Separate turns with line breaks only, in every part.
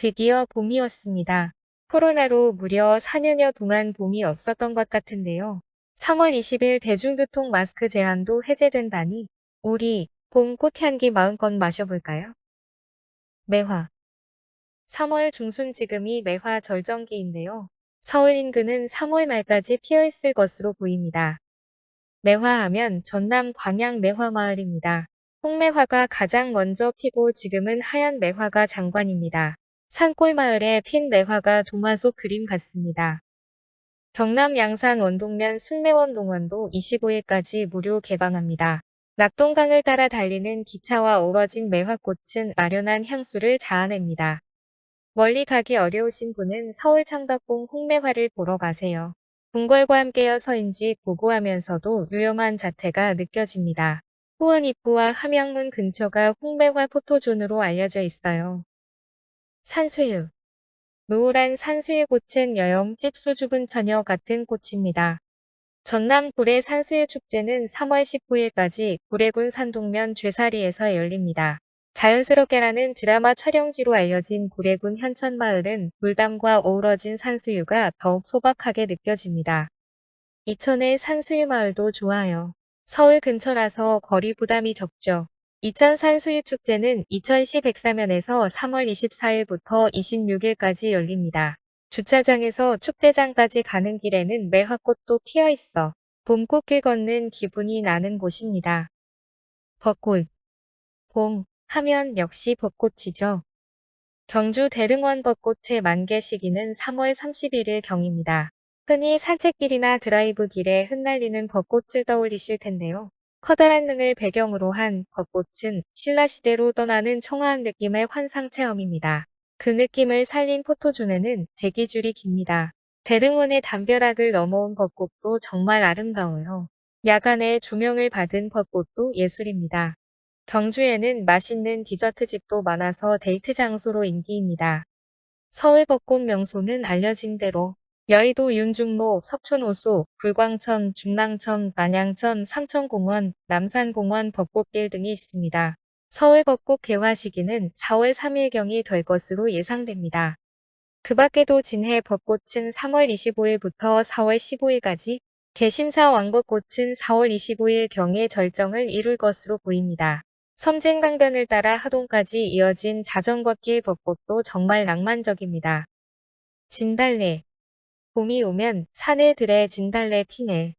드디어 봄이었습니다. 코로나로 무려 4년여 동안 봄이 없었던 것 같은데요. 3월 20일 대중교통 마스크 제한도 해제된다니 우리 봄 꽃향기 마음껏 마셔볼까요? 매화 3월 중순 지금이 매화 절정기인데요. 서울 인근은 3월 말까지 피어있을 것으로 보입니다. 매화하면 전남 광양 매화마을입니다. 홍매화가 가장 먼저 피고 지금은 하얀 매화가 장관입니다. 산골 마을에 핀 매화가 도마 속 그림 같습니다. 경남 양산 원동면 순매원 동원도 25일까지 무료 개방합니다. 낙동강을 따라 달리는 기차와 어우러진 매화꽃은 아련한 향수를 자아냅니다. 멀리 가기 어려우신 분은 서울 창덕궁 홍매화를 보러 가세요. 궁궐과 함께여서인지 고고하면서도 요염한 자태가 느껴집니다. 후원 입구와 함양문 근처가 홍매화 포토존으로 알려져 있어요. 산수유 노을한 산수유 꽃은 여염집 수줍은 처녀 같은 꽃입니다. 전남 구례 산수유 축제는 3월 19일까지 구례군 산동면 죄사리에서 열립니다. 자연스럽게라는 드라마 촬영지로 알려진 구례군 현천마을은 물담과 어우러진 산수유가 더욱 소박하게 느껴집니다. 이천의 산수유 마을도 좋아요. 서울 근처라서 거리 부담이 적죠. 이천 산수유 축제는 2010 백사면에서 3월 24일부터 26일까지 열립니다. 주차장에서 축제장까지 가는 길에는 매화꽃도 피어 있어 봄꽃길 걷는 기분이 나는 곳입니다. 벚꽃 봄 하면 역시 벚꽃이죠. 경주 대릉원 벚꽃의 만개 시기는 3월 31일 경입니다. 흔히 산책길이나 드라이브 길에 흩날리는 벚꽃을 떠올리실 텐데요. 커다란 능을 배경으로 한 벚꽃은 신라시대로 떠나는 청아한 느낌의 환상 체험입니다. 그 느낌을 살린 포토존에는 대기줄이 깁니다. 대릉원의 담벼락을 넘어온 벚꽃도 정말 아름다워요. 야간에 조명을 받은 벚꽃도 예술입니다. 경주에는 맛있는 디저트집도 많아서 데이트 장소로 인기입니다. 서울 벚꽃 명소는 알려진 대로 여의도 윤중로, 석촌호수, 불광천, 중랑천, 만양천, 삼천공원, 남산공원 벚꽃길 등이 있습니다. 서울 벚꽃 개화 시기는 4월 3일경이 될 것으로 예상됩니다. 그 밖에도 진해 벚꽃은 3월 25일부터 4월 15일까지, 개심사 왕벚꽃은 4월 25일경에 절정을 이룰 것으로 보입니다. 섬진강변을 따라 하동까지 이어진 자전거길 벚꽃도 정말 낭만적입니다. 진달래 봄이 오면 산에 들에 진달래 피네.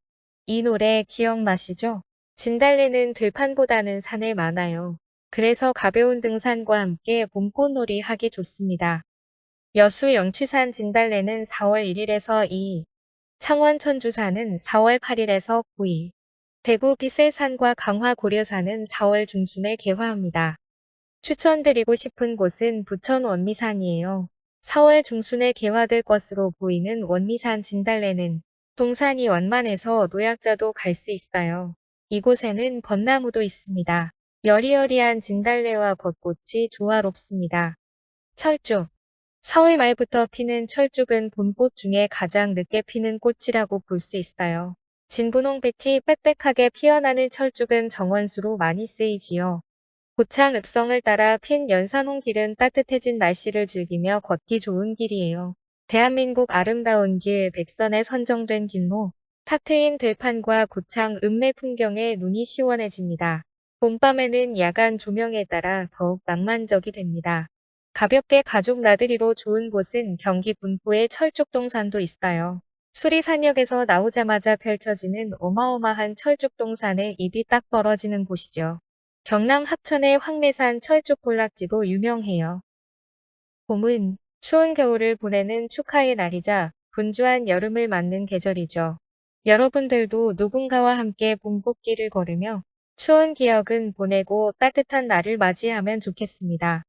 이 노래 기억나시죠? 진달래는 들판보다는 산에 많아요. 그래서 가벼운 등산과 함께 봄꽃놀이 하기 좋습니다. 여수 영취산 진달래는 4월 1일에서 2일, 창원 천주산은 4월 8일에서 9일, 대구 비셀산과 강화 고려산은 4월 중순에 개화합니다. 추천드리고 싶은 곳은 부천 원미산이에요. 4월 중순에 개화될 것으로 보이는 원미산 진달래는 동산이 원만해서 노약자도 갈 수 있어요. 이곳에는 벚나무도 있습니다. 여리여리한 진달래와 벚꽃이 조화롭습니다. 철쭉 서울 말부터 피는 철쭉은 봄꽃 중에 가장 늦게 피는 꽃이라고 볼 수 있어요. 진분홍빛이 빽빽하게 피어나는 철쭉은 정원수로 많이 쓰이지요. 고창 읍성을 따라 핀 연산홍 길은 따뜻해진 날씨를 즐기며 걷기 좋은 길이에요. 대한민국 아름다운 길 백선에 선정된 길로 탁 트인 들판과 고창 읍내 풍경에 눈이 시원해집니다. 봄밤에는 야간 조명에 따라 더욱 낭만적이 됩니다. 가볍게 가족 나들이로 좋은 곳은 경기 군포의 철쭉동산도 있어요. 수리산역에서 나오자마자 펼쳐지는 어마어마한 철쭉동산에 입이 딱 벌어지는 곳이죠. 경남 합천의 황매산 철쭉 볼락지도 유명해요. 봄은 추운 겨울을 보내는 축하의 날이자 분주한 여름을 맞는 계절이죠. 여러분들도 누군가와 함께 봄꽃길을 걸으며 추운 기억은 보내고 따뜻한 날을 맞이하면 좋겠습니다.